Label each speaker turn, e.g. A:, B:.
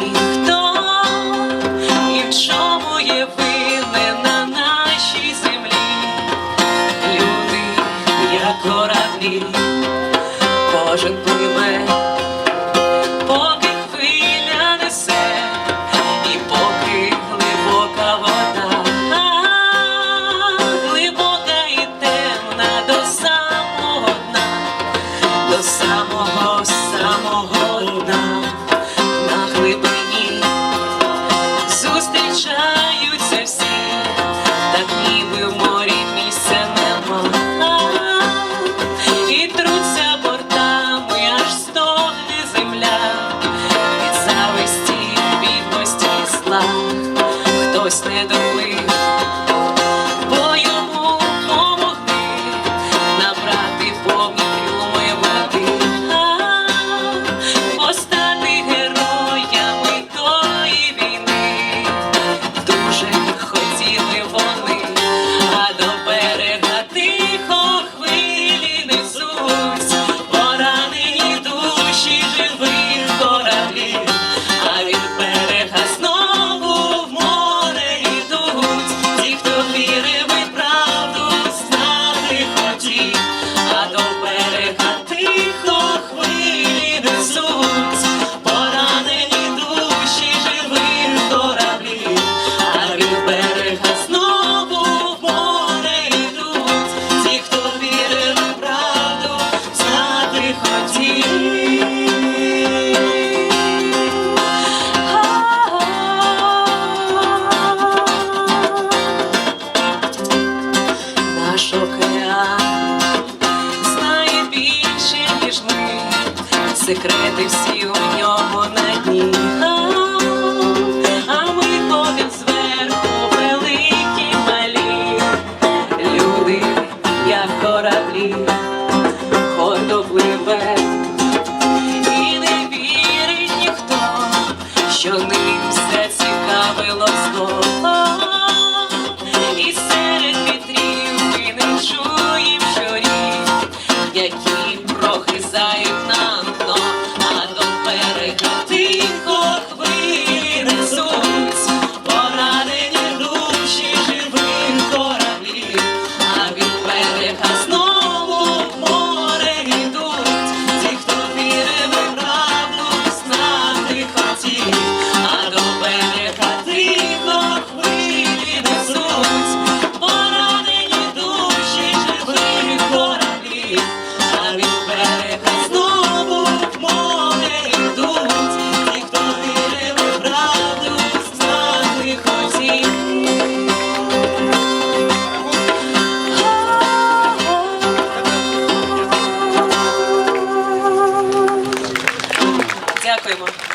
A: ніхто, і в чому є винне на нашій землі, люди, як кораблі, кожен. Секрети всі у нього на дні, а ми ходим зверху великі малі, люди, як кораблі пливе, і не вірить ніхто, що не. Дякуємо.